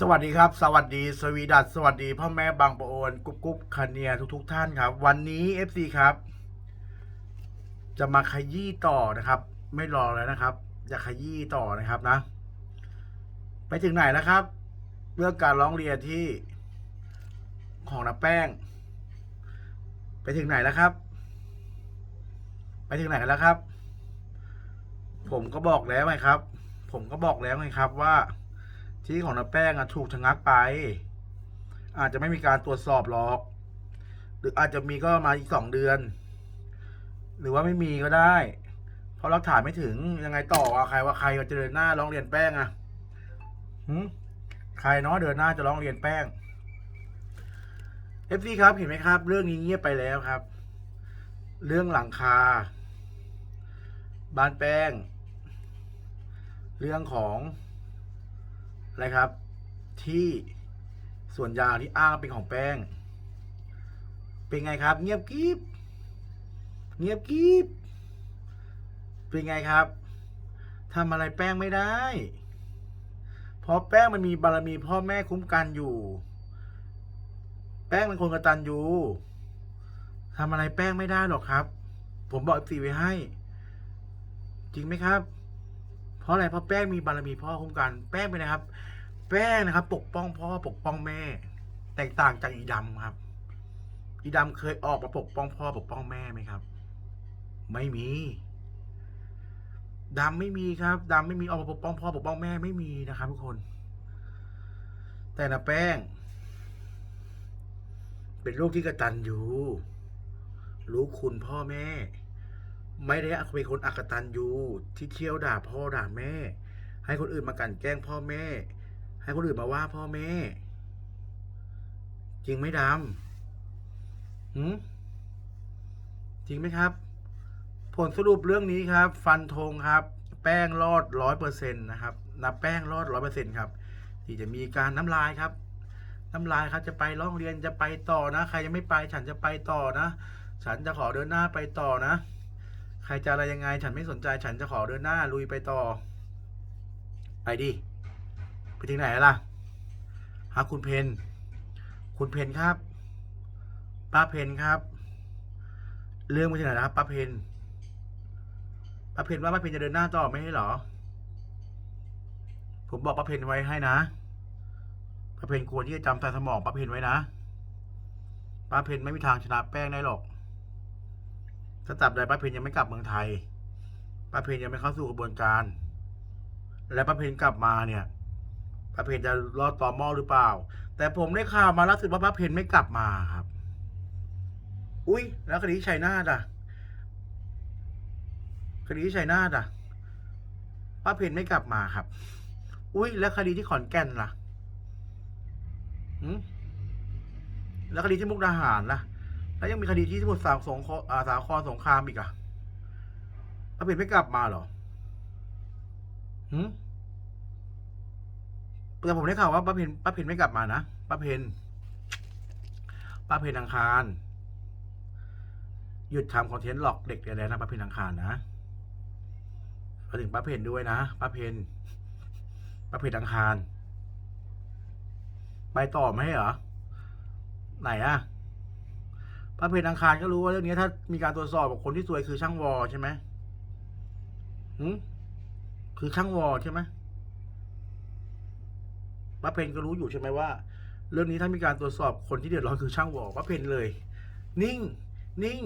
สวัสดีครับ สวัสดีสวีดัสสวัสดีพ่อแม่บางปะโอนกุ๊บกุ๊บคาเนียทุกๆทท่านครับ วันนี้ FC ครับ จะมาขยี้ต่อนะครับ ไม่รอแล้วนะครับ จะขยี้ต่อนะครับนะ ไปถึงไหนแล้วครับ เรื่องการร้องเรียนที่ของน้าแป้ง ไปถึงไหนแล้วครับ ไปถึงไหนกันแล้วครับ ผมก็บอกแล้วไงครับ ผมก็บอกแล้วไงครับว่า ที่ของน้าแป้งอะถูกชะงักไป อาจจะไม่มีการตรวจสอบหรอก หรืออาจจะมีก็มาอีกสองเดือน หรือว่าไม่มีก็ได้ เพราะหลักฐานไม่ถึงยังไงต่ออะใครว่าใครจะเดินหน้าร้องเรียนแป้งอะหืมใครเนาะเดินหน้าจะร้องเรียนแป้งเอฟซีครับเห็นไหมครับ เรื่องนี้เงียบไปแล้วครับ เรื่องหลังคา บ้านแป้ง เรื่องของ อะไรครับ ที่ส่วนยางที่อ้างเป็นของแป้ง เป็นไงครับ เงียบกริบเงียบกริบเป็นไงครับทำอะไรแป้งไม่ได้ เพราะแป้งมันมีบารมีพ่อแม่คุ้มกันอยู่ แป้งเป็นคนกระตันอยู่ทำอะไรแป้งไม่ได้หรอกครับ ผมบอกสีไว้ให้ จริงไหมครับ เพราะอะไรเพราะแป้งมีบารมีพ่อคุ้มกันแป้งเป็นนะครับ แป้งนะครับ ปกป้องพ่อปกป้องแม่ แตกต่างจากอีดำครับ อีดำเคยออกมาปกป้องพ่อปกป้องแม่ไหมครับ ไม่มีดำไม่มีครับดำไม่มีออกมาปกป้องพ่อปกป้องแม่ไม่มีนะครับทุกคน แต่นะแป้ง เป็นลูกที่กระตันอยู่ รู้คุณพ่อแม่ ไม่ได้เป็นคนอักตันยูที่เที่ยวด่าพ่อด่าแม่ ให้คนอื่นมากั่นแกล้งพ่อแม่ ให้คนอื่นมาว่าพ่อแม่ จริงไหมดำหืมจริงไหมครับ ผลสรุปเรื่องนี้ครับ ฟันธงครับ แป้งรอดร้อยเปอร์เซ็นต์นะครับนับแป้งรอดร้อยเปอร์เซ็นต์ครับ ที่จะมีการน้ำลายครับ น้ำลายครับจะไปร้องเรียนจะไปต่อนะ ใครยังไม่ไปฉันจะไปต่อนะ ฉันจะขอเดินหน้าไปต่อนะ ใครจะอะไรยังไง ฉันไม่สนใจ ฉันจะขอเดินหน้า ลุยไปต่อ ไปดิ ไปถึงไหนล่ะ หาคุณเพน คุณเพนครับ ป้าเพนครับ เรื่องไปถึงไหนแล้วครับป้าเพน ป้าเพนว่าป้าเพนจะเดินหน้าต่อไม่ใช่หรอ ผมบอกป้าเพนไว้ให้นะ ป้าเพนควรที่จะจำใส่สมองป้าเพนไว้นะ ป้าเพนไม่มีทางชนะแป้งได้หรอก ถ้าจับได้ป้าเพนยังไม่กลับเมืองไทยป้าเพนยังไม่เข้าสู่กระบวนการ และป้าเพนกลับมาเนี่ยป้าเพนจะรอดต่อหม้อหรือเปล่า แต่ผมได้ข่าวมาล่าสุดว่าป้าเพนไม่กลับมาครับ อุ้ยแล้วคดีชัยนาทอะคดีชัยนาทอะป้าเพนไม่กลับมาครับ อุ้ยแล้วคดีที่ขอนแก่นล่ะหืมแล้วคดีที่มุกดาหารล่ะ แล้วยังมีคดีที่สมุทรสาครสงคราสาครสงครามอีกอะป้าเพนไม่กลับมาเหรอหืมแต่ผมได้ข่าวว่าป้าเพนป้าเพนไม่กลับมานะป้าเพนป้าเพนอังคาร หยุดทำคอนเทนต์หลอกเด็กอะไรนะป้าเพนอังคารนะก็ถึงป้าเพนด้วยนะป้าเพนป้าเพนอังคาร ไปต่อไหมเหรอ ไหนอะ ป้าเพนอังคารก็รู้ว่าเรื่องนี้ถ้ามีการตรวจสอบคนที่ซวยคือช่างวอใช่ไหมหืมคือช่างวอใช่ไหมป้าเพนก็รู้อยู่ใช่ไหมว่า เรื่องนี้ถ้ามีการตรวจสอบคนที่เดือดร้อนคือช่างวอป้าเพนเลย นิ่ง นิ่ง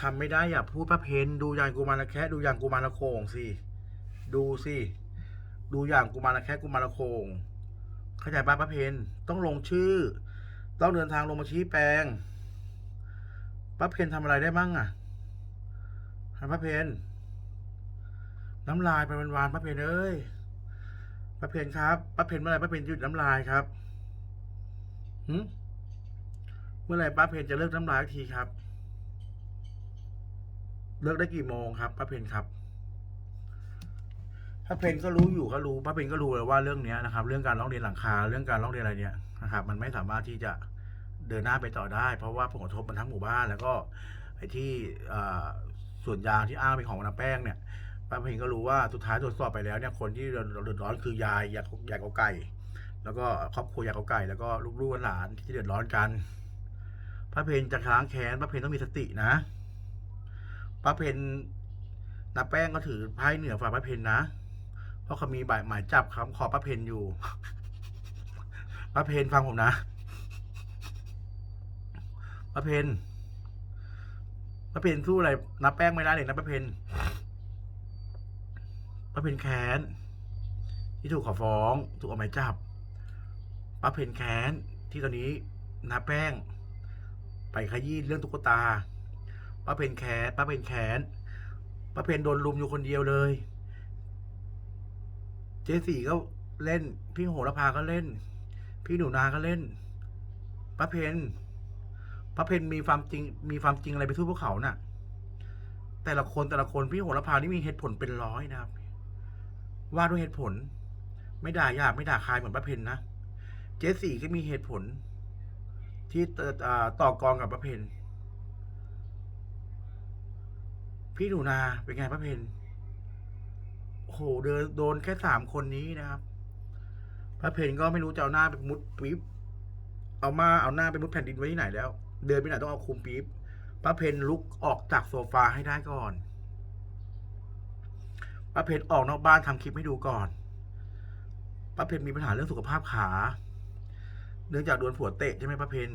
ทำไม่ได้อย่าพูดป้าเพนดูอย่างกูมารแคะดูอย่างกูมารโคงสิดูสิดูอย่างกูมารแคะกูมารโคงเข้าใจป้าป้าเพนต้องลงชื่อ ต้องเดินทางลงมาชี้แปลง ป้าเพนทำอะไรได้มั่งอะฮะป้าเพนน้ำลายไปวันๆป้าเพนเอ้ยป้าเพนครับป้าเพนเมื่อไหร่ป้าเพนหยุดน้ำลายครับหืมเมื่อไหร่ป้าเพนจะเลิกน้ำลายทีครับ เลิกได้กี่โมงครับป้าเพนครับป้าเพนก็รู้อยู่ก็รู้ป้าเพนก็รู้เลยว่าเรื่องเนี้ยนะครับ เรื่องการร้องเรียนหลังคาเรื่องการร้องเรียนอะไรเนี่ยนะครับ มันไม่สามารถที่จะ เดินหน้าไปต่อได้ เพราะว่าผลกระทบมันทั้งหมู่บ้าน แล้วก็ไอ้ที่ส่วนยางที่อ้างเป็นของน้าแป้งเนี่ยป้าเพนก็รู้ว่าสุดท้ายตรวจสอบไปแล้วเนี่ยคนที่เดือดร้อนคือยายยายยายกอไก่ แล้วก็ครอบครัวยายเขาไก่ แล้วก็ลูกๆหลานที่เดือดร้อนกันป้าเพนจะค้างแค้นป้าเพนต้องมีสตินะป้าเพนนับแป้งก็ถือไพ่เหนือฝ่าป้าเพนนะเพราะเขามีบหมายจับคำขอป้าเพนอยู่ป้าเพนฟังผมนะ ป้าเพนป้าเพนสู้อะไรนับแป้งไม่ได้เลยนะป้าเพนป้าเพนแค้นที่ถูกขอฟ้อง ถูกเอาหมายจับป้าเพนแค้นที่ตอนนี้นับแป้ง ไปขยี้เรื่องตุ๊กตาป้าเพนแค้นป้าเพนแค้นป้าเพนโดนลุมอยู่คนเดียวเลย เจสี่ก็เล่น พี่โหระพาก็เล่น พี่หนูนาก็เล่นป้าเพน ป้าเพนมีความจริง มีความจริงอะไรไปสู้พวกเขาน่ะ แต่ละคนแต่ละคนพี่โหระพานี่มีเหตุผลเป็นร้อยนะครับ ว่าด้วยเหตุผล ไม่ด่าหยาบไม่ด่าคายเหมือนป้าเพนนะเจสี่ก็มีเหตุผล ที่เอ่อต่อกรกับป้าเพนพี่หนูนาเป็นไงป้าเพนโอ้โหเดินโดนแค่สามคนนี้นะครับ พระเพนก็ไม่รู้จะเอาหน้าไปมุดปี๊บเอามาเอาหน้าไปมุดแผ่นดินไว้ที่ไหนแล้ว เดินไปไหนต้องเอาคุมปี๊บพระเพนลุกออกจากโซฟาให้ได้ก่อนพระเพนออกนอกบ้านทำคลิปให้ดูก่อนพระเพนมีปัญหาเรื่องสุขภาพขา เนื่องจากโดนผัวเตะใช่ไหมพระเพน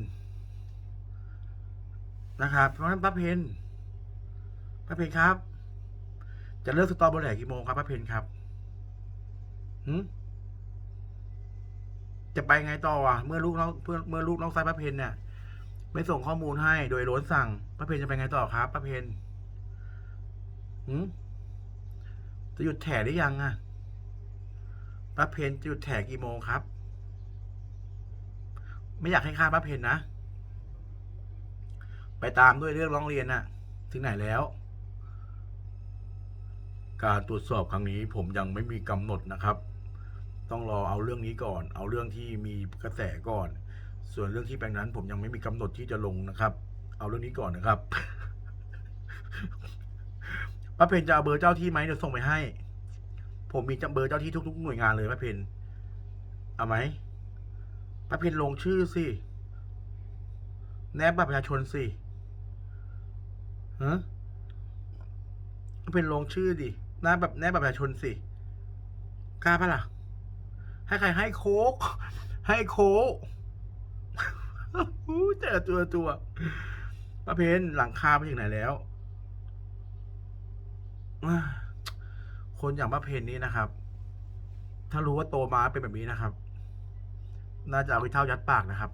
นะครับ เพราะฉะนั้นพระเพนพระเพนครับ จะเลิกสตอเบอร์แหลกี่โมงครับพระเพนครับหืจะไปไงต่ออะ เมื่อลูกน้องเพื่อเมื่อลูกน้องไซพระเพนเนี่ย ไม่ส่งข้อมูลให้โดยโล้นสั่งพระเพนจะไปไงต่อครับพระเพนหืมจะหยุดแถได้ยังอะพระเพนจะหยุดแถกี่โมงครับ ไม่อยากให้ฆ่าพระเพนนะไปตามด้วยเรื่องร้องเรียนน่ะ ถึงไหนแล้ว การตรวจสอบครั้งนี้ผมยังไม่มีกำหนดนะครับ ต้องรอเอาเรื่องนี้ก่อน เอาเรื่องที่มีกระแสก่อน ส่วนเรื่องที่แปลงนั้น ผมยังไม่มีกำหนดที่จะลงนะครับ เอาเรื่องนี้ก่อนนะครับป้าเพนจะเอาเบอร์เจ้าที่ไหมเดี๋ยวส่งไปให้ ผมมีจเบอร์เจ้าที่ทุก ๆ หน่วยงานเลยป้าเพนเอาไหมป้าเพนลงชื่อสิแนบบัตรประชาชนสิฮะเป็นลงชื่อดิหน้าแบบแนบแบบประชาชนสิ กล้าปะล่ะ ให้ใครให้โคก ให้โคก แต่ละตัวตัวป้าเพนหลังคาไปถึงไหนแล้ว คนอย่างป้าเพนนี่นะครับ ถ้ารู้ว่าโตมาเป็นแบบนี้นะครับ น่าจะเอาไปเท่ายัดปากนะครับ